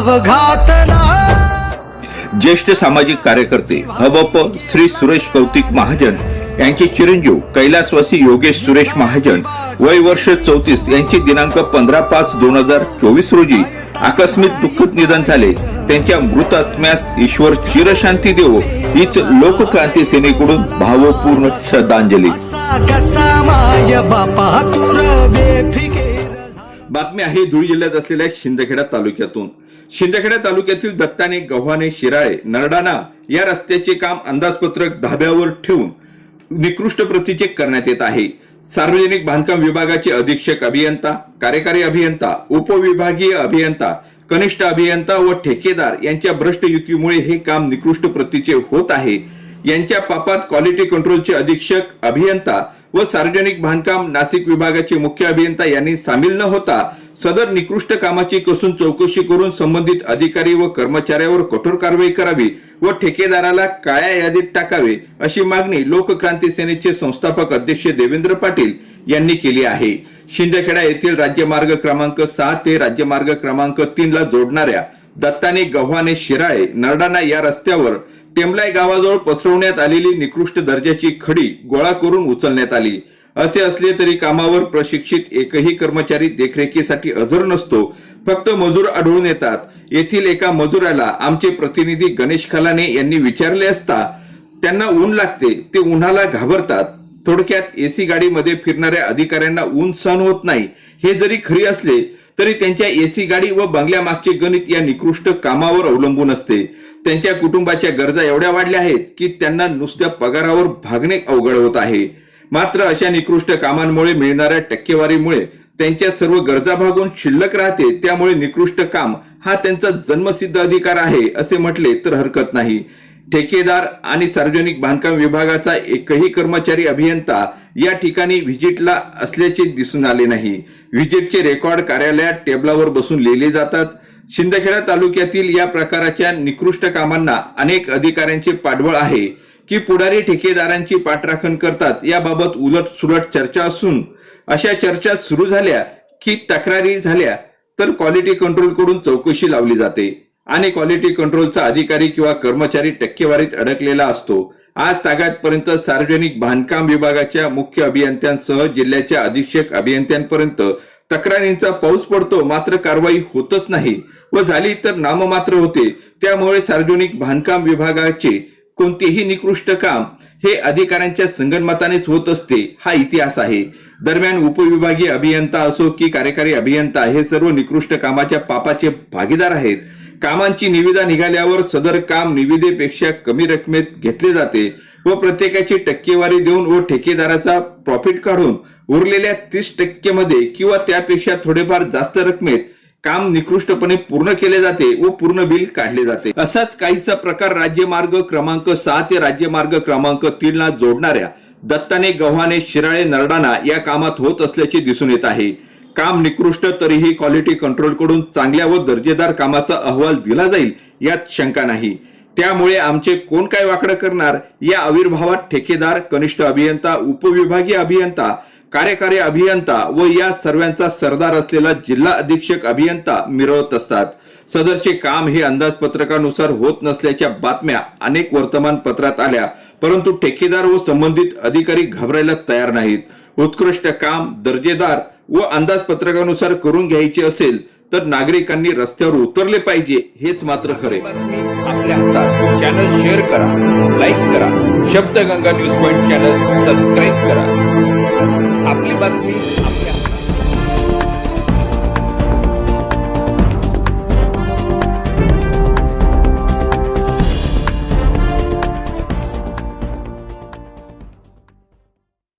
घातला ज्येष्ठ सामाजिक कार्यकर्ते हबप श्री सुरेश कौतिक महाजन यांचे चिरंजीव कैलासवासी योगेश सुरेश महाजन वय वर्ष चौतीस यांचे दिनांक पंधरा पाच दोन हजार चोवीस रोजी आकस्मिक दुःखद निधन झाले. त्यांच्या मृत आत्म्यास ईश्वर चिरशांती देवो हीच लोकक्रांती सेनेकडून भावपूर्ण श्रद्धांजली. बातमी आहे धुळे जिल्ह्यात असलेल्या शिंदखेडा तालुक्यातून. शिंदखेडा तालुक्यातील दत्ताने गव्हाणे शिराळे नरडाणा या रस्त्याचे काम अंदाजपत्रक धाब्यावर ठेवून निकृष्ट प्रतीचे करण्यात येत आहे. सार्वजनिक बांधकाम विभागाचे अधीक्षक अभियंता कार्यकारी अभियंता उपविभागीय अभियंता कनिष्ठ अभियंता व ठेकेदार यांच्या भ्रष्ट युतीमुळे हे काम निकृष्ट प्रतीचे होत आहे. यांच्या पापात क्वालिटी कंट्रोलचे अधीक्षक अभियंता व सार्वजनिक बांधकाम नाशिक विभागाचे मुख्य अभियंता यांनी सामील न होता सदर निकृष्ट कामाची कसून चौकशी करून संबंधित अधिकारी व कर्मचाऱ्यावर कठोर कारवाई करावी व ठेकेदाराला काळ्या यादीत टाकावे अशी मागणी लोकक्रांती सेनेचे संस्थापक अध्यक्ष देवेंद्र पाटील यांनी केली आहे. शिंदखेडा येथील राज्यमार्ग क्रमांक सहा ते राज्यमार्ग क्रमांक तीन ला जोडणाऱ्या दत्ताने गव्हाणे शिराळे नरडाणा या रस्त्यावर टेमलाई गावाजवळ पसरवण्यात आलेली निकृष्ट दर्जाची खडी गोळा करून उचलण्यात आली. असे असले तरी कामावर प्रशिक्षित एकही कर्मचारी देखरेखीसाठी हजर नसतो फक्त मजूर आढळून येतात. येथील एका मजुराला आमचे प्रतिनिधी गणेश खलाने यांनी विचारले असता त्यांना ऊन लागते ते उन्हाला घाबरतात. थोडक्यात एसी गाडीमध्ये फिरणाऱ्या अधिकाऱ्यांना ऊन सहन होत नाही. हे जरी खरी असले तरी त्यांच्या एसी गाडी व बंगल्यामागचे गणित या निकृष्ट कामावर अवलंबून असते. त्यांच्या कुटुंबाच्या गरजा एवढ्या वाढल्या आहेत की त्यांना नुसत्या पगारावर भागणे अवघड होत आहे. मात्र अशा निकृष्ट कामांमुळे मिळणाऱ्या टक्केवारीमुळे त्यांच्या सर्व गरजा भागून शिल्लक राहते त्यामुळे निकृष्ट काम हा त्यांचा जन्मसिद्ध अधिकार आहे असे म्हटले तर हरकत नाही. ठेकेदार आणि सार्वजनिक बांधकाम विभागाचा एकही कर्मचारी अभियंता या ठिकाणी व्हिजिटला असल्याचे दिसून आले नाही. व्हिजिटचे रेकॉर्ड कार्यालयात टेबलावर बसून लिहिले जातात. शिंदखेडा तालुक्यातील या प्रकाराच्या निकृष्ट कामांना अनेक अधिकाऱ्यांचे पाठबळ आहे की पुढारी ठेकेदारांची पाठराखण करतात याबाबत उलट सुलट चर्चा असून अशा चर्चा सुरू झाल्या की तक्रारी झाल्या तर क्वालिटी कंट्रोलकडून चौकशी लावली जाते. आणि क्वालिटी कंट्रोलचा अधिकारी किंवा कर्मचारी टक्केवारीत अडकलेला असतो. आज तागायतपर्यंत सार्वजनिक बांधकाम विभागाच्या मुख्य अभियंत्यांसह जिल्ह्याच्या अधीक्षक अभियंत्यांपर्यंत तक्रारींचा पाऊस पडतो मात्र कारवाई होतच नाही व झाली तर नाममात्र होते. त्यामुळे सार्वजनिक बांधकाम विभागाचे कोणतेही निकृष्ट काम हे अधिकाऱ्यांच्या संगणमतानेच होत असते हा इतिहास आहे. दरम्यान उपविभागीय अभियंता असो की कार्यकारी अभियंता हे सर्व निकृष्ट कामाच्या पापाचे भागीदार आहेत. कामांची निविदा निघाल्यावर सदर काम निविदेपेक्षा कमी रकमेत घेतले जाते व प्रत्येकाची टक्केवारी देऊन व ठेकेदाराचा प्रॉफिट काढून उरलेल्या तीस टक्केमध्ये किंवा त्यापेक्षा थोडेफार जास्त रकमेत काम निकृष्टपणे पूर्ण केले जाते व पूर्ण बिल काढले जाते. असाच काहीसा प्रकार राज्यमार्ग क्रमांक सहा ते राज्यमार्ग क्रमांक तीन ला जोडणाऱ्या दत्ताने गव्हाणे शिराळे नरडाणा या कामात होत असल्याचे दिसून येत आहे. काम निकृष्ट तरीही क्वालिटी कंट्रोलकडून चांगल्या व दर्जेदार कामाचा अहवाल दिला जाईल यात शंका नाही. त्यामुळे आमचे कोण काय वाकडं करणार या आविर्भावात ठेकेदार कनिष्ठ अभियंता उपविभागीय अभियंता कार्यकारी अभियंता व या सर्वांचा सरदार असलेला जिल्हा अधीक्षक अभियंता मिरवत असतात. सदरचे काम हे अंदाजपत्रकानुसार होत नसल्याच्या बातम्या अनेक वर्तमानपत्रात आल्या परंतु ठेकेदार व संबंधित अधिकारी घाबरायला तयार नाहीत. उत्कृष्ट काम दर्जेदार व अंदाजपत्रकानुसार करून घ्यायचे असेल तर नागरिकांनी रस्त्यावर उतरले पाहिजे हेच मात्र खरे. आपल्या हातात चॅनल शेअर करा लाईक करा. Shabdaganga news point channel subscribe करा. आपली बातमी